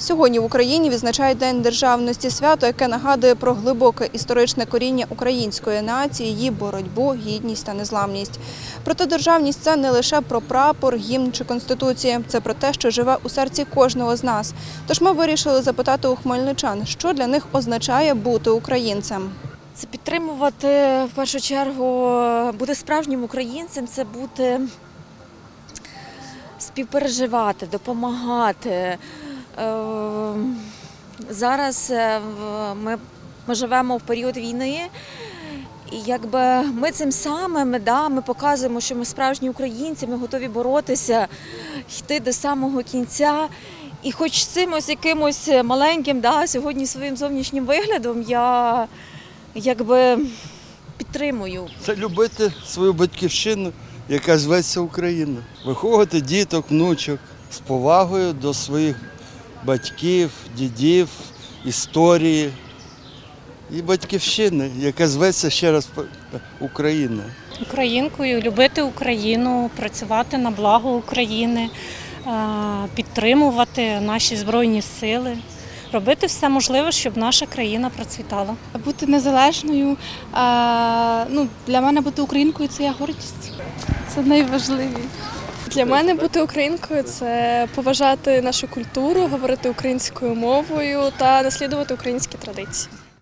Сьогодні в Україні відзначають День державності свято, яке нагадує про глибоке історичне коріння української нації, її боротьбу, гідність та незламність. Проте державність це не лише про прапор, гімн чи конституції, це про те, що живе у серці кожного з нас. Тож ми вирішили запитати у хмельничан, що для них означає бути українцем. Це підтримувати в першу чергу, бути справжнім українцем, це бути співпереживати, допомагати. Е, Зараз е, ми, ми живемо в період війни, і якби ми цим самим да, ми показуємо, що ми справжні українці, ми готові боротися, йти до самого кінця. І хоч цим ось якимось маленьким, да, сьогодні своїм зовнішнім виглядом я якби підтримую. Це любити свою батьківщину, яка зветься Україна. Виховувати діток, внучок з повагою до своїх батьків, дідів, історії і батьківщини, яка зветься ще раз Україна. українкою, любити Україну, працювати на благо України, е, підтримувати наші збройні сили, робити все можливе, щоб наша країна процвітала. Бути незалежною. А, ну, для мене бути українкою це є гордість. Це найважливіше. Для мене бути українкою це поважати нашу культуру, говорити українською мовою та наслідувати українські традиції.